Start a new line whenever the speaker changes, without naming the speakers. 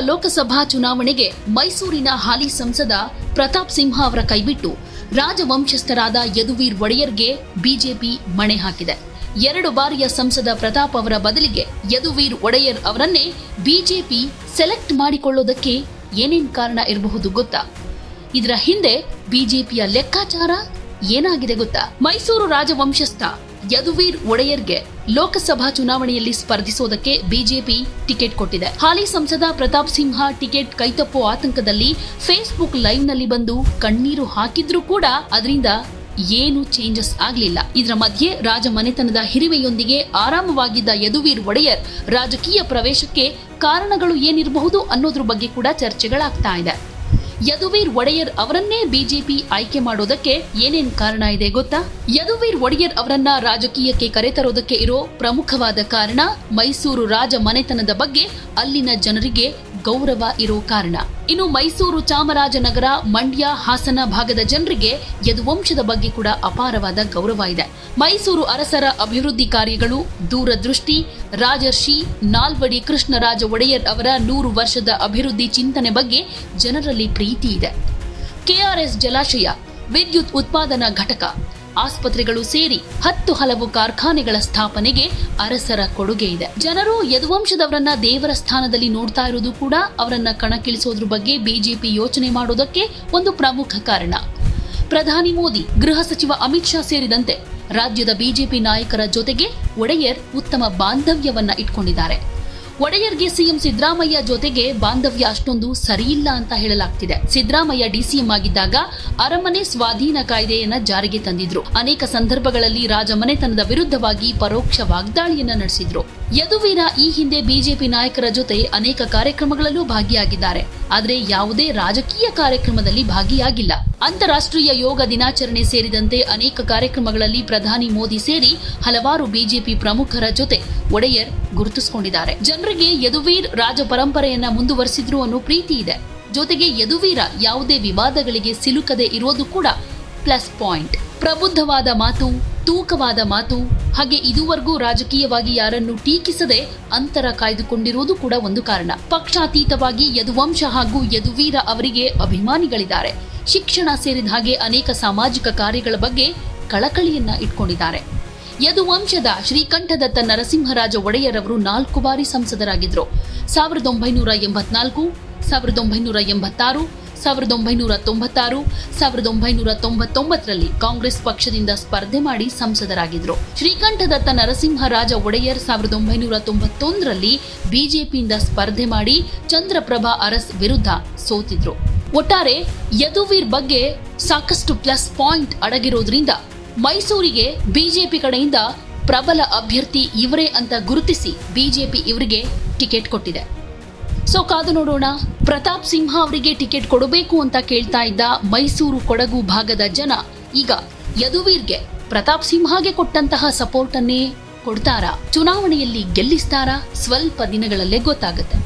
ಲೋಕಸಭಾ ಚುನಾವಣೆಗೆ ಮೈಸೂರಿನ ಹಾಲಿ ಸಂಸದ ಪ್ರತಾಪ್ ಸಿಂಹ ಅವರ ಕೈಬಿಟ್ಟು ರಾಜವಂಶಸ್ಥರಾದ ಯದುವೀರ್ ಒಡೆಯರ್ಗೆ ಬಿಜೆಪಿ ಮಣೆ ಹಾಕಿದೆ. ಎರಡು ಬಾರಿಯ ಸಂಸದ ಪ್ರತಾಪ್ ಅವರ ಬದಲಿಗೆ ಯದುವೀರ್ ಒಡೆಯರ್ ಅವರನ್ನೇ ಬಿಜೆಪಿ ಸೆಲೆಕ್ಟ್ ಮಾಡಿಕೊಳ್ಳೋದಕ್ಕೆ ಏನೇನ್ ಕಾರಣ ಇರಬಹುದು ಗೊತ್ತಾ? ಇದರ ಹಿಂದೆ ಬಿಜೆಪಿಯ ಲೆಕ್ಕಾಚಾರ ಏನಾಗಿದೆ ಗೊತ್ತಾ? ಮೈಸೂರು ರಾಜವಂಶಸ್ಥ ಯದುವೀರ್ ಒಡೆಯರ್ಗೆ ಲೋಕಸಭಾ ಚುನಾವಣೆಯಲ್ಲಿ ಸ್ಪರ್ಧಿಸೋದಕ್ಕೆ ಬಿಜೆಪಿ ಟಿಕೆಟ್ ಕೊಟ್ಟಿದೆ. ಹಾಲಿ ಸಂಸದ ಪ್ರತಾಪ್ ಸಿಂಹ ಟಿಕೆಟ್ ಕೈತಪ್ಪೋ ಆತಂಕದಲ್ಲಿ ಫೇಸ್ಬುಕ್ ಲೈವ್ನಲ್ಲಿ ಬಂದು ಕಣ್ಣೀರು ಹಾಕಿದ್ರೂ ಕೂಡ ಅದರಿಂದ ಏನು ಚೇಂಜಸ್ ಆಗಲಿಲ್ಲ. ಇದರ ಮಧ್ಯೆ ರಾಜ ಮನೆತನದ ಹಿರಿಮೆಯೊಂದಿಗೆ ಆರಾಮವಾಗಿದ್ದ ಯದುವೀರ್ ಒಡೆಯರ್ ರಾಜಕೀಯ ಪ್ರವೇಶಕ್ಕೆ ಕಾರಣಗಳು ಏನಿರಬಹುದು ಅನ್ನೋದ್ರ ಬಗ್ಗೆ ಕೂಡ ಚರ್ಚೆಗಳಾಗ್ತಾ ಇದೆ. ಯದುವೀರ್ ಒಡೆಯರ್ ಅವರನ್ನೇ ಬಿಜೆಪಿ ಆಯ್ಕೆ ಮಾಡೋದಕ್ಕೆ ಏನೇನ್ ಕಾರಣ ಇದೆ ಗೊತ್ತಾ? ಯದುವೀರ್ ಒಡೆಯರ್ ಅವರನ್ನ ರಾಜಕೀಯಕ್ಕೆ ಕರೆತರೋದಕ್ಕೆ ಇರೋ ಪ್ರಮುಖವಾದ ಕಾರಣ ಮೈಸೂರು ರಾಜ ಮನೆತನದ ಬಗ್ಗೆ ಅಲ್ಲಿನ ಜನರಿಗೆ ಗೌರವ ಇರೋ ಕಾರಣ. ಇನ್ನು ಮೈಸೂರು ಚಾಮರಾಜನಗರ, ಮಂಡ್ಯ, ಹಾಸನ ಭಾಗದ ಜನರಿಗೆ ಯದುವಂಶದ ಬಗ್ಗೆ ಕೂಡ ಅಪಾರವಾದ ಗೌರವ ಇದೆ. ಮೈಸೂರು ಅರಸರ ಅಭಿವೃದ್ಧಿ ಕಾರ್ಯಗಳು, ದೂರದೃಷ್ಟಿ, ರಾಜರ್ಷಿ, ನಾಲ್ವಡಿ ಕೃಷ್ಣರಾಜ ಒಡೆಯರ್ ಅವರ ನೂರು ವರ್ಷದ ಅಭಿವೃದ್ಧಿ ಚಿಂತನೆ ಬಗ್ಗೆ ಜನರಲ್ಲಿ ಪ್ರೀತಿ ಇದೆ. ಕೆಆರ್ಎಸ್ ಜಲಾಶಯ, ವಿದ್ಯುತ್ ಉತ್ಪಾದನಾ ಘಟಕ ಆಸ್ಪತ್ರೆಗಳು ಸೇರಿ ಹತ್ತು ಹಲವು ಕಾರ್ಖಾನೆಗಳ ಸ್ಥಾಪನೆಗೆ ಅರಸರ ಕೊಡುಗೆ ಇದೆ. ಜನರು ಯದುವಂಶದವರನ್ನ ದೇವರ ಸ್ಥಾನದಲ್ಲಿ ನೋಡ್ತಾ ಇರೋದು ಕೂಡ ಅವರನ್ನ ಕಣಕ್ಕಿಳಿಸೋದ್ರ ಬಗ್ಗೆ ಬಿಜೆಪಿ ಯೋಚನೆ ಮಾಡೋದಕ್ಕೆ ಒಂದು ಪ್ರಮುಖ ಕಾರಣ. ಪ್ರಧಾನಿ ಮೋದಿ, ಗೃಹ ಸಚಿವ ಅಮಿತ್ ಶಾ ಸೇರಿದಂತೆ ರಾಜ್ಯದ ಬಿಜೆಪಿ ನಾಯಕರ ಜೊತೆಗೆ ಒಡೆಯರ್ ಉತ್ತಮ ಬಾಂಧವ್ಯವನ್ನ ಇಟ್ಕೊಂಡಿದ್ದಾರೆ. ಒಡೆಯರ್ಗೆ ಸಿಎಂ ಸಿದ್ದರಾಮಯ್ಯ ಜೊತೆಗೆ ಬಾಂಧವ್ಯ ಅಷ್ಟೊಂದು ಸರಿಯಿಲ್ಲ ಅಂತ ಹೇಳಲಾಗ್ತಿದೆ. ಸಿದ್ದರಾಮಯ್ಯ ಡಿಸಿಎಂ ಆಗಿದ್ದಾಗ ಅರಮನೆ ಸ್ವಾಧೀನ ಕಾಯ್ದೆಯನ್ನ ಜಾರಿಗೆ ತಂದಿದ್ರು. ಅನೇಕ ಸಂದರ್ಭಗಳಲ್ಲಿ ರಾಜಮನೆತನದ ವಿರುದ್ಧವಾಗಿ ಪರೋಕ್ಷ ವಾಗ್ದಾಳಿಯನ್ನ ನಡೆಸಿದ್ರು. ಯದುವೀರ ಈ ಹಿಂದೆ ಬಿಜೆಪಿ ನಾಯಕರ ಜೊತೆ ಅನೇಕ ಕಾರ್ಯಕ್ರಮಗಳಲ್ಲೂ ಭಾಗಿಯಾಗಿದ್ದಾರೆ. ಆದರೆ ಯಾವುದೇ ರಾಜಕೀಯ ಕಾರ್ಯಕ್ರಮದಲ್ಲಿ ಭಾಗಿಯಾಗಿಲ್ಲ. ಅಂತಾರಾಷ್ಟ್ರೀಯ ಯೋಗ ದಿನಾಚರಣೆ ಸೇರಿದಂತೆ ಅನೇಕ ಕಾರ್ಯಕ್ರಮಗಳಲ್ಲಿ ಪ್ರಧಾನಿ ಮೋದಿ ಸೇರಿ ಹಲವಾರು ಬಿಜೆಪಿ ಪ್ರಮುಖರ ಜೊತೆ ಒಡೆಯರ್ ಗುರುತಿಸಿಕೊಂಡಿದ್ದಾರೆ. ಜನರಿಗೆ ಯದುವೀರ್ ರಾಜ ಪರಂಪರೆಯನ್ನ ಮುಂದುವರಿಸಿದ್ರು ಅನ್ನೋ ಪ್ರೀತಿ ಇದೆ. ಜೊತೆಗೆ ಯದುವೀರ ಯಾವುದೇ ವಿವಾದಗಳಿಗೆ ಸಿಲುಕದೆ ಇರೋದು ಕೂಡ ಪ್ಲಸ್ ಪಾಯಿಂಟ್. ಪ್ರಬುದ್ಧವಾದ ಮಾತು ತೂಕವಾದ ಮಾತು, ಹಾಗೆ ಇದುವರೆಗೂ ರಾಜಕೀಯವಾಗಿ ಯಾರನ್ನು ಟೀಕಿಸದೆ ಅಂತರ ಕಾಯ್ದುಕೊಂಡಿರುವುದು ಕೂಡ ಒಂದು ಕಾರಣ. ಪಕ್ಷಾತೀತವಾಗಿ ಯದುವಂಶ ಹಾಗೂ ಯದುವೀರ ಅವರಿಗೆ ಅಭಿಮಾನಿಗಳಿದ್ದಾರೆ. ಶಿಕ್ಷಣ ಸೇರಿದ ಹಾಗೆ ಅನೇಕ ಸಾಮಾಜಿಕ ಕಾರ್ಯಗಳ ಬಗ್ಗೆ ಕಳಕಳಿಯನ್ನ ಇಟ್ಕೊಂಡಿದ್ದಾರೆ. ಯದುವಂಶದ ಶ್ರೀಕಂಠದತ್ತ ನರಸಿಂಹರಾಜ ಒಡೆಯರವರು ನಾಲ್ಕು ಬಾರಿ ಸಂಸದರಾಗಿದ್ರು ಸಾವಿರದ ಒಂಬೈನೂರ ಎಂಬತ್ನಾಲ್ಕು, ಸಾವಿರದ ಒಂಬೈನೂರ ಎಂಬತ್ತಾರು ಸಾವಿರದ ಒಂಬೈನೂರ ತೊಂಬತ್ತಾರು, ಸಾವಿರದ ಒಂಬೈನೂರ ತೊಂಬತ್ತೊಂಬತ್ತರಲ್ಲಿ ಕಾಂಗ್ರೆಸ್ ಪಕ್ಷದಿಂದ ಸ್ಪರ್ಧೆ ಮಾಡಿ ಸಂಸದರಾಗಿದ್ದರು ಶ್ರೀಕಂಠದತ್ತ ನರಸಿಂಹರಾಜ ಒಡೆಯರ್ ಸಾವಿರದ ಒಂಬೈನೂರ ತೊಂಬತ್ತೊಂದರಲ್ಲಿ ಬಿಜೆಪಿಯಿಂದ ಸ್ಪರ್ಧೆ ಮಾಡಿ ಚಂದ್ರಪ್ರಭಾ ಅರಸ್ ವಿರುದ್ಧ ಸೋತಿದ್ರು. ಒಟ್ಟಾರೆ ಯದುವೀರ್ ಬಗ್ಗೆ ಸಾಕಷ್ಟು ಪ್ಲಸ್ ಪಾಯಿಂಟ್ ಅಡಗಿರೋದ್ರಿಂದ ಮೈಸೂರಿಗೆ ಬಿಜೆಪಿ ಕಡೆಯಿಂದ ಪ್ರಬಲ ಅಭ್ಯರ್ಥಿ ಇವರೇ ಅಂತ ಗುರುತಿಸಿ ಬಿಜೆಪಿ ಇವರಿಗೆ ಟಿಕೆಟ್ ಕೊಟ್ಟಿದೆ. ಸೊ ಕಾದು ನೋಡೋಣ. ಪ್ರತಾಪ್ ಸಿಂಹ ಅವರಿಗೆ ಟಿಕೆಟ್ ಕೊಡಬೇಕು ಅಂತ ಕೇಳ್ತಾ ಇದ್ದ ಮೈಸೂರು ಕೊಡಗು ಭಾಗದ ಜನ, ಈಗ ಯದುವೀರ್ಗೆ ಪ್ರತಾಪ್ ಸಿಂಹಗೆ ಕೊಟ್ಟಂತಹ ಸಪೋರ್ಟ್ ಅನ್ನೇ ಕೊಡ್ತಾರಾ? ಚುನಾವಣೆಯಲ್ಲಿ ಗೆಲ್ಲಿಸ್ತಾರಾ? ಸ್ವಲ್ಪ ದಿನಗಳಲ್ಲೇ ಗೊತ್ತಾಗುತ್ತೆ.